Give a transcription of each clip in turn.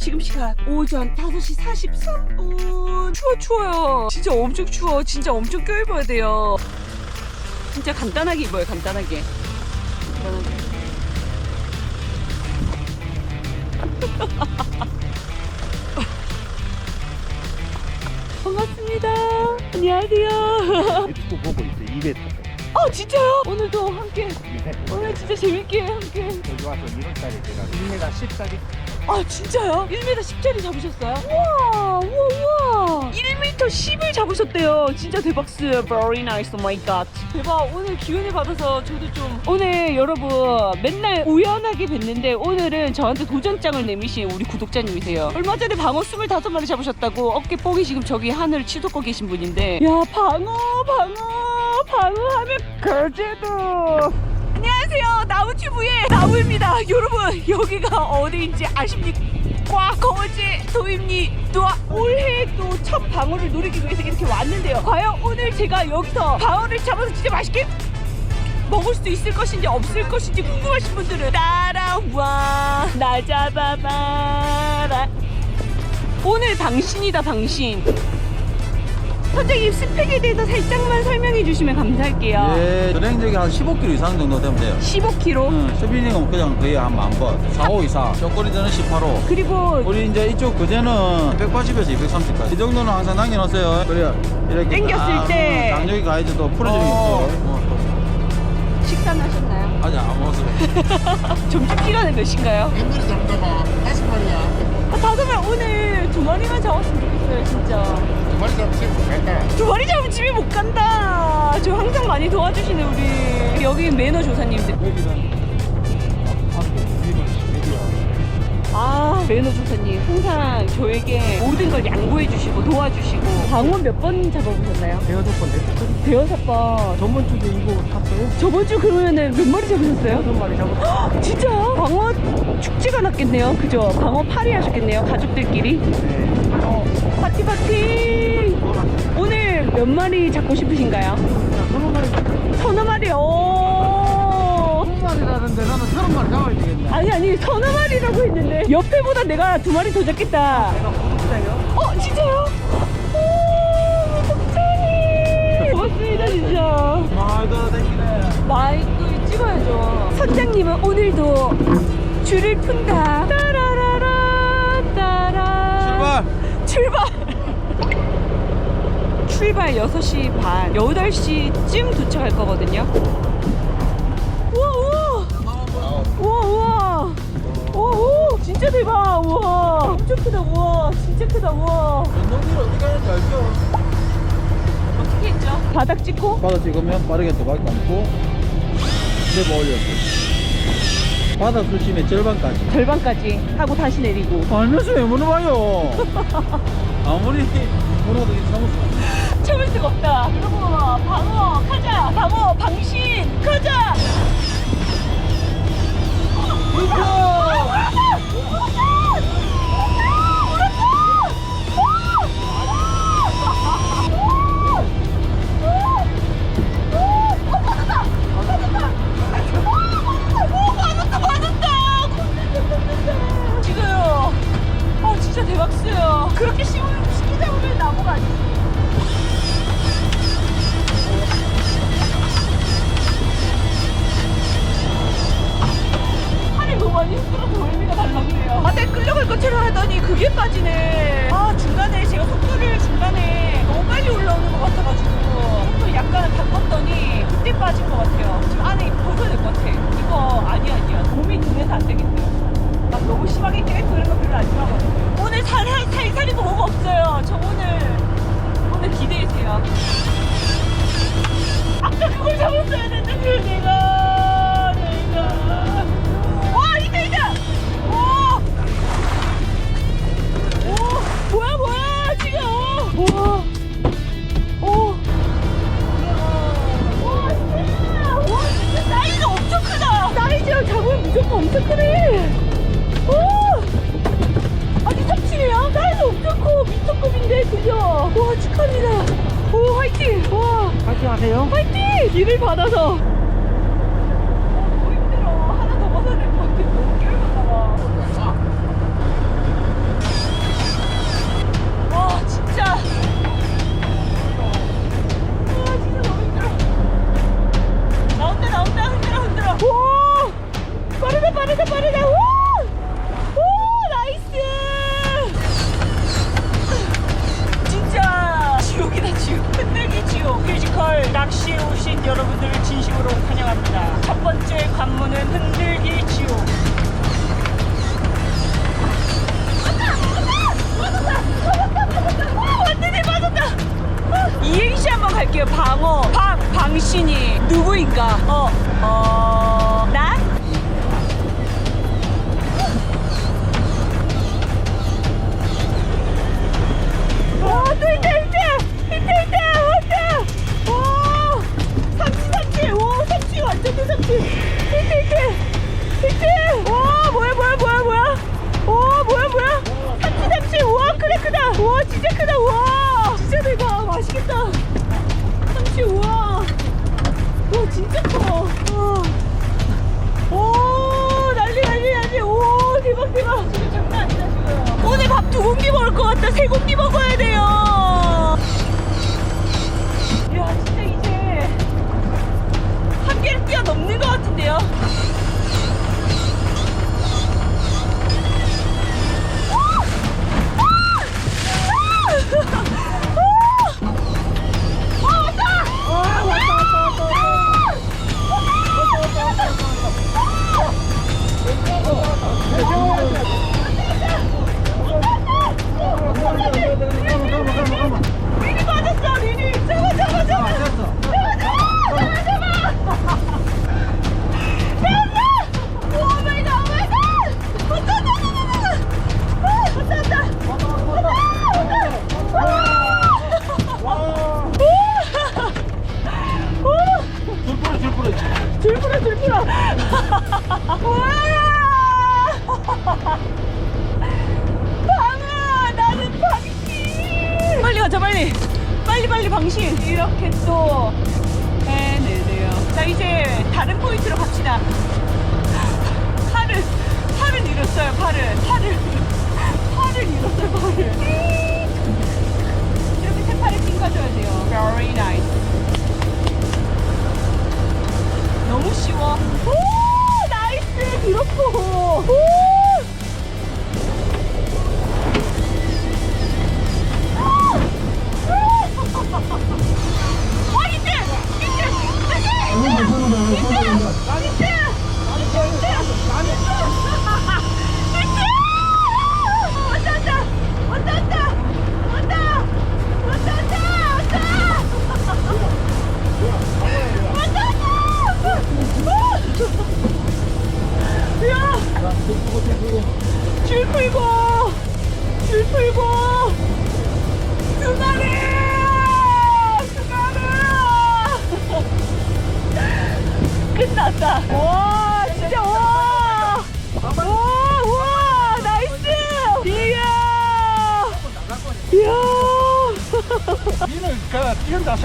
지금 시간 오전 5시 43분. 추워 추워요. 진짜 엄청 추워. 진짜 엄청 껴입어야 돼요. 진짜 간단하게 입어요. 간단하게. 반갑습니다. 안녕하세요. 유튜브 보고 있어 2배 타고 아 진짜요? 오늘도 함께 네. 오늘 진짜 재밌게 함께 여기 와서 1원짜리 제가 1m 10짜리 아 진짜요? 1m 10짜리 잡으셨어요? 우와 우와 우와. 1m 10을 잡으셨대요. 진짜 대박스. Very nice. Oh my god. 대박. 오늘 기운을 받아서 저도 좀 오늘 여러분 맨날 우연하게 뵀는데 오늘은 저한테 도전장을 내미신 우리 구독자님이세요. 얼마 전에 방어 25마리 잡으셨다고 어깨 뽕이 지금 저기 하늘을 치솟고 계신 분인데. 야 방어 방어 방어 하면 거제도 안녕하세요. 나우튜브의 나우입니다. 여러분 여기가 어디인지 아십니까? 거제 도입니다 올해 또 첫 방어를 노리기 위해서 이렇게 왔는데요. 과연 오늘 제가 여기서 방어를 잡아서 진짜 맛있게 먹을 수 있을 것인지 없을 것인지 궁금하신 분들은 따라와. 나 잡아봐라. 오늘 당신이다 당신 선생님 스펙에 대해서 살짝만 설명해 주시면 감사할게요 예, 전행적이 한 15kg 이상 정도 되면 돼요. 15kg 응, 스피닝은 그냥 거의 한 만 번. 4호 이상. 쪼꼬리들은 18호. 그리고 우리 이제 이쪽 그제는 180에서 230까지. 이 정도는 항상 남겨놓으세요. 그래야 이렇게 당겼을 딱 때. 장력이 가야지 또 풀어주는 어. 거. 뭐, 식사는 하셨나요? 또. 아직 안 먹었어요. 점심 시간은 몇 시인가요? 몇 마리 잡다가 다섯 마리야. 아, 다섯 마리 오늘 두 마리만 잡았으면 좋겠어요 진짜 두 마리 잡으면 못 간다. 두 마리 잡으면 집에 못 간다 저 항상 많이 도와주시는 우리 여기 매너 조사님들 여기는 앞에 아 매너 조사님 항상 저에게 모든 걸 양보해 주시고 도와주시고 방어 몇번 잡아보셨나요? 대여섯 번 대여섯 번 전번 주에 이거 탔어요? 저번 주 그러면은 몇 마리 잡으셨어요? 여섯 마리 잡았어 진짜요? 방어 축제가 났겠네요 그죠? 방어 파리 하셨겠네요 가족들끼리 네 어, 파티 파티 몇 마리 잡고 싶으신가요? 서너 마리 서너 마리 오 서너 마리라는데 나는 서너 마리 잡아야 되겠네 아니 아니 서너 마리라고 했는데 옆에보다 내가 두 마리 더 잡겠다 내가 구독자요? 어 진짜요? 오 독자님 고맙습니다 진짜 말도 되기네. 마이크 찍어야죠 선장님은 오늘도 줄을 푼다 따라라라 따라 출발! 출발 출발 6시 반 8시쯤 도착할 거거든요 우와 우와 우와 우와 우와 우와 진짜 대박 우와 엄청 크다 우와 진짜 크다 우와 연동기를 어떻게 하는지 알죠? 어떻게 했죠? 바닥 찍고 바닥 찍으면 빠르게 두 바퀴 감고 내버 올려줘. 바닥 수심의 절반까지. 절반까지 하고 다시 내리고 알면서 왜 물어봐요? 아무리 물어도 이 사무소. 참을 수가 없다 여러분 방어 가자 방어 방신 가자 무조건 엄청 크네. 오! 아니 참치네요? 사이즈 엄청 커. 미터급인데 그죠? 와 축하합니다. 오 화이팅! 와. 같이 하세요? 화이팅! 길을 받아서. 한 개를 뛰어넘는 것 같은데요?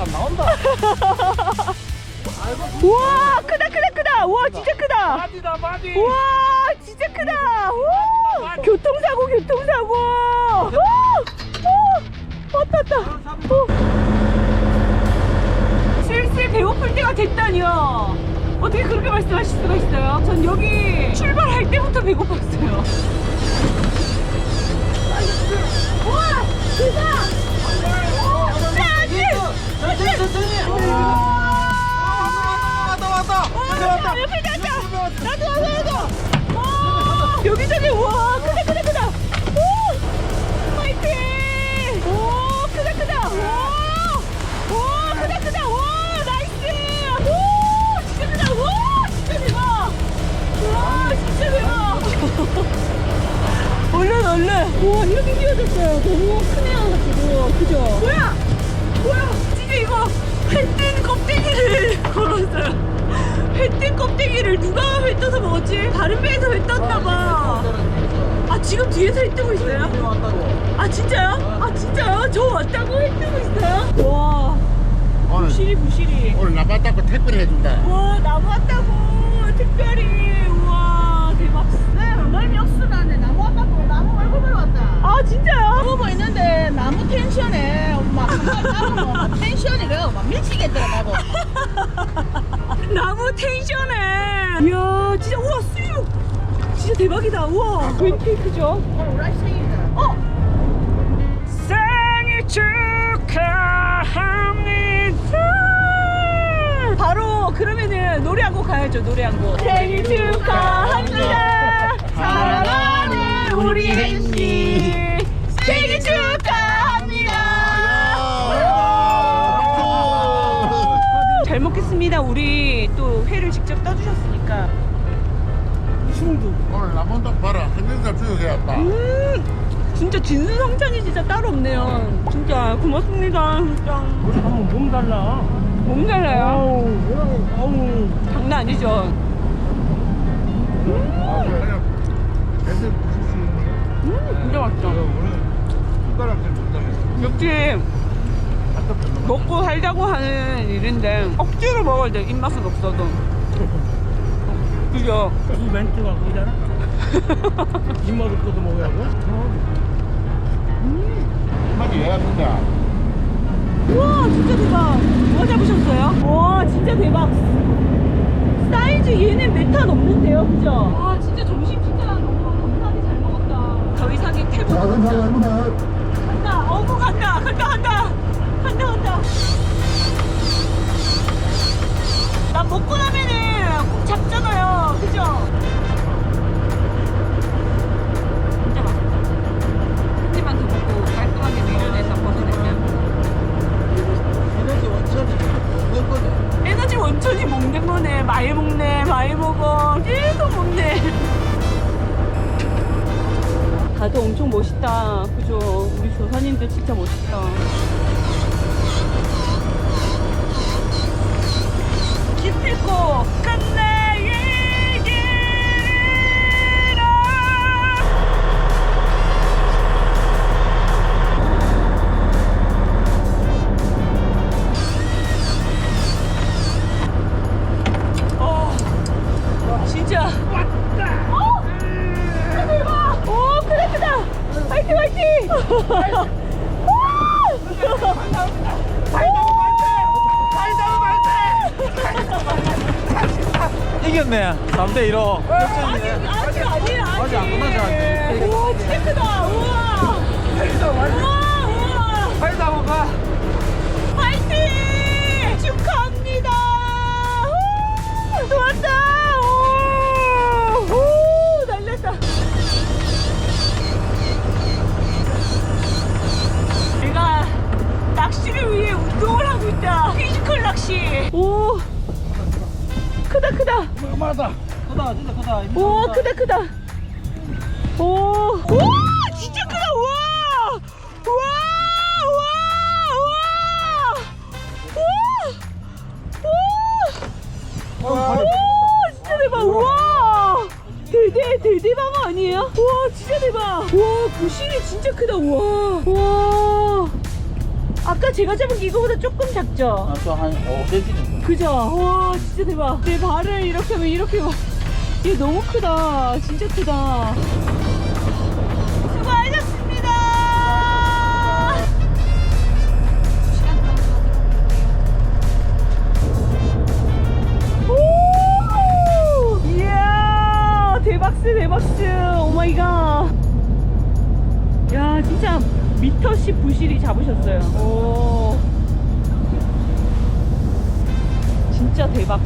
안 나온다. 와, 크다, 크다, 크다! 와, 진짜 크다! 바디다 바디. 우와 진짜 크다 와 교통사고 교통사고 왔다 왔다 오. 슬슬 배고플 때가 됐다니요 어떻게 그렇게 말씀하실 수가 있어요 전 여기 출발할 때부터 배고팠어요 와 대박 저기 저기 저기. 왔다 왔다 왔다 왔다. 왔다. 왔다 왔다. 나도 나도 나도. 여기저기 와. 근데 뜨고 있어요? 왔다고 아 진짜요? 아 진짜요? 저 왔다고 회 뜨고 있어요? 와 오늘 부실이 부실이. 오늘 나봤다고 택배를 해준다. 와 나무 왔다고 특별히 우와 대박. 네, 멀미 없으라네 나무 왔다고 나무 얼굴 보러 왔다. 아 진짜요? 보고 있는데 나무 텐션에 막 나무 막 텐션이 그막 미치겠더라 나고. 나무 텐션에. 이야 진짜 우와 수육. 진짜 대박이다. 우와 웬케이크죠? 오늘 라이생일다 어? 생일 축하합니다. 바로 그러면은 노래 한 곡 가야죠. 노래 한 곡. 생일 축하합니다. 진짜 진수성찬이 진짜 따로 없네요 진짜 고맙습니다 진짜 한번 몸 달라. 몸 달라요 아우, 아우. 장난 아니죠 아, 수 있는. 음 진짜 맛있다. 역시 먹고 살자고 하는 일인데 억지로 먹어야 돼 입맛은 없어도 그죠? 이 멘트가 그거잖아. 입맛 없어서 먹으라고? 한마디 해왔는데. 우와 진짜 대박. 뭐 잡으셨어요? 와 진짜 대박. 사이즈 얘는 메타 넘는데요 그죠? 와 진짜 점심 진짜 너무 감사하게 잘 먹었다. 더 이상의 태국 간다. 어구 간다. 간다 간다. 간다 간다 낚시를 위해 운동을 하고 있다. 피지컬 낚시. 오, 크다 크다. 얼마다. 크다, 진짜 크다. 오, 크다 크다. 오, 오, 진짜 크다. 와, 와, 와, 와, 와. 오, 진짜 대박. 와, 대대 대대방어 아니에요? 와, 진짜 대박. 와, 부실이 진짜 크다. 와, 와. 아까 제가 잡은 게 이거보다 조금 작죠? 아, 저한 5cm 정도. 그죠? 와 진짜 대박. 내 발을 이렇게 하면 이렇게 막. 얘 너무 크다. 진짜 크다. 수고하셨습니다. 오! 이야 대박스 대박스. 오마이갓. 야 진짜 미터씩 부실이 잡으셨어요 오 진짜 대박.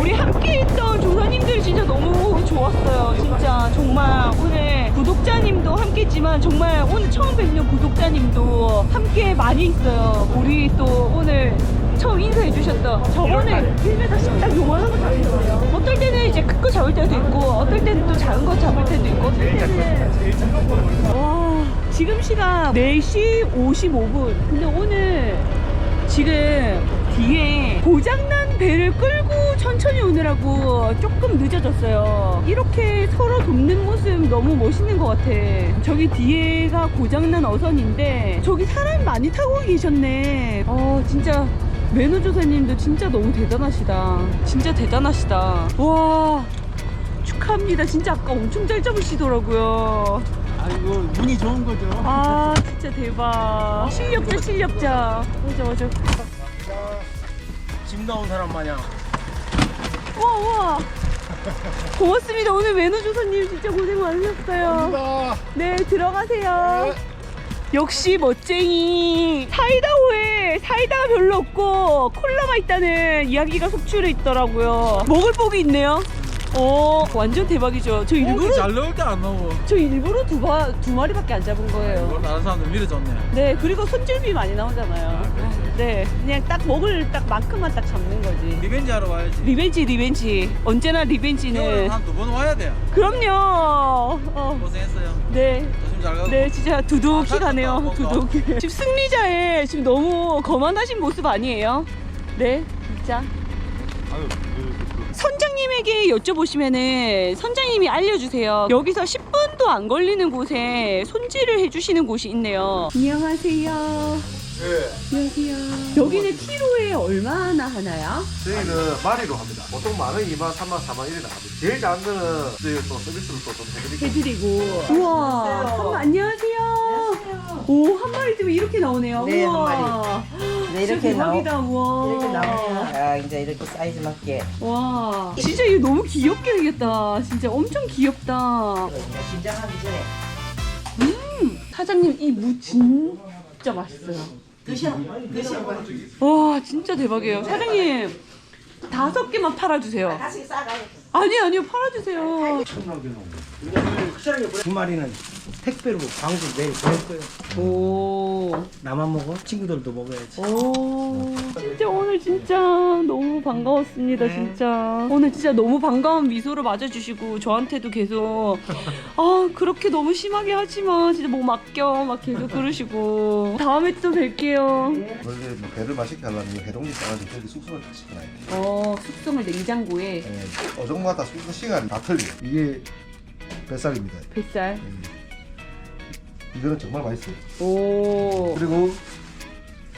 우리 함께 있던 조사님들 진짜 너무 좋았어요. 진짜 정말 오늘 구독자님도 함께 했지만 정말 오늘 처음 뵙는 구독자님도 함께 많이 있어요. 우리 또 오늘 처음 인사해 주셨던 저번에 1m 딱 요만한 거 잡으셨어요. 어떨 때는 이제 큰 거 잡을 때도 있고 어떨 때는 또 작은 거 잡을 때도 있고 어떨 때는 와 지금 시각 4시 55분 근데 오늘 지금 뒤에 고장난 배를 끌고 천천히 오느라고 조금 늦어졌어요. 이렇게 서로 돕는 모습 너무 멋있는 것 같아. 저기 뒤에가 고장난 어선인데 저기 사람 많이 타고 계셨네. 어 진짜 매너조사님도 진짜 너무 대단하시다. 진짜 대단하시다. 와 축하합니다. 진짜 아까 엄청 잘 잡으시더라고요. 아이고, 운이 좋은 거죠. 아 진짜 대박. 실력자 실력자. 맞아 맞아. 짐 나온 사람 마냥. 우와 우와 고맙습니다 오늘 매너 조사님 진짜 고생 많으셨어요 아, 네 들어가세요 역시 멋쟁이 사이다호에 사이다가 별로 없고 콜라가 있다는 이야기가 속출해 있더라고요 먹을 복이 있네요 어 완전 대박이죠. 저 일부러 잘 넣을 때안 나오고. 저 일부러 두, 바, 두 마리밖에 안 잡은 거예요. 이걸 다른 사람들 밀어줬네. 네 그리고 손질비 많이 나오잖아요. 네 그냥 딱 먹을 딱 만큼만 딱 잡는 거지. 리벤지 하러 와야지. 리벤지 리벤지 언제나 리벤지는 한두 번 와야 돼. 그럼요. 어, 고생했어요. 네. 조심 잘 가고. 네, 진짜 두둑히 아, 가네요. 뭔가. 두둑히. 지금 승리자의 지금 너무 거만하신 모습 아니에요? 네, 진짜. 선장님에게 여쭤보시면은 선장님이 알려주세요. 여기서 10분도 안 걸리는 곳에 손질을 해주시는 곳이 있네요. 안녕하세요. 예. 안녕하세요. 여기는 키로에 얼마나 하나요? 저희는 마리로 합니다. 보통 만원, 2만, 3만, 4만 이래 나갑니다. 제일 작은 거는 저희가 또 서비스로 또좀 해드리고. 해드리고. 우와. 한마, 안녕하세요. 오, 한 마리 지금 이렇게 나오네요. 네, 한 우와. 네, 이렇게 진짜 대박이다. 나오 우와. 이렇게 나오면 아, 이제 이렇게 사이즈 맞게 와. 진짜 이거 너무 귀엽게 생겼다. 진짜 엄청 귀엽다. 긴장하기 전에 사장님, 이 무 진짜 맛있어요. 드셔 드셔 와, 진짜 대박이에요. 사장님, 다섯 개만 팔아주세요. 다시 싸가요. 아니, 아니요, 팔아주세요. 두 마리는 택배로 광주 내일 보낼 거예요. 오. 나만 먹어? 친구들도 먹어야지. 오, 진짜 오늘 진짜 너무 반가웠습니다, 진짜. 오늘 진짜 너무 반가운 미소를 맞아주시고, 저한테도 계속, 아, 그렇게 너무 심하게 하지 마. 진짜 뭐 맡겨. 막 계속 그러시고. 다음에 또 뵐게요. 원래 뭐 배를 맛있게 하려면 해동지 싸가지고 저기 숙성을 다 시켜놔야 돼요. 어, 숙성을 냉장고에 예, 어종마다 숙성 시간이 다 틀려요. 이게 뱃살입니다. 뱃살. 이거는 정말 맛있어요. 오. 그리고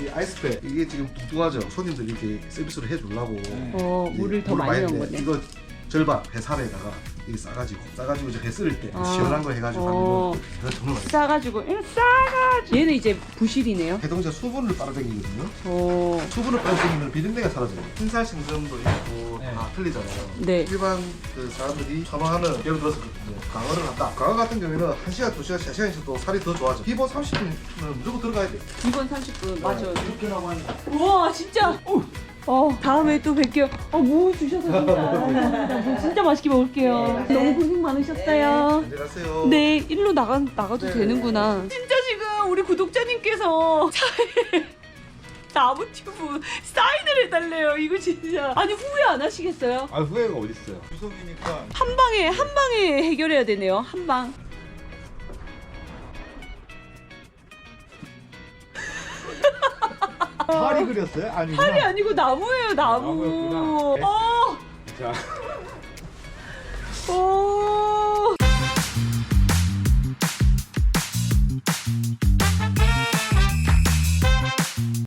이 아이스팩 이게 지금 뚱뚱하죠. 손님들 이렇게 서비스로 해주려고 어, 물을 더 물을 많이 넣은 거네. 이거 절반 배살에다가 이게 싸가지고 싸가지고 이제 배 쓸 때 아. 시원한 거 해가지고 어. 하면 이거 정말 맛있어요. 싸가지고, 이거 싸가지고. 얘는 이제 부실이네요. 해동자 수분을 빨아당기거든요. 오. 수분을 빨아당기면 비린내가 사라져요. 흰살 생선도 있고 다 틀리잖아요. 네. 일반 그 사람들이 선호하는 예를 들어서 뭐 강어를 한다. 강어 같은 경우에는 1시간, 2시간, 3시간 있어도 살이 더 좋아져. 기본 30분은 무조건 들어가야 돼. 이번 30분, 맞아요. 이렇게 나고 하니 우와 진짜 어 다음에 또 뵐게요. 어 뭐 주셔서 진짜. 감사합니다. 뭐 진짜 맛있게 먹을게요. 너무 고생 많으셨어요. 안녕하세요. 네 일로 나가, 나가도 되는구나. 진짜 지금 우리 구독자님께서 차에 나무튜브 사인을 해달래요. 이거 진짜. 아니 후회 안 하시겠어요? 아 후회가 어딨어요. 추석이니까. 한 방에 한 방에 해결해야 되네요. 한 방 파리 그렸어요? 아니구나. 아니고 나무예요 아, 나무. 나무였구나. 어. 네. 자. 오.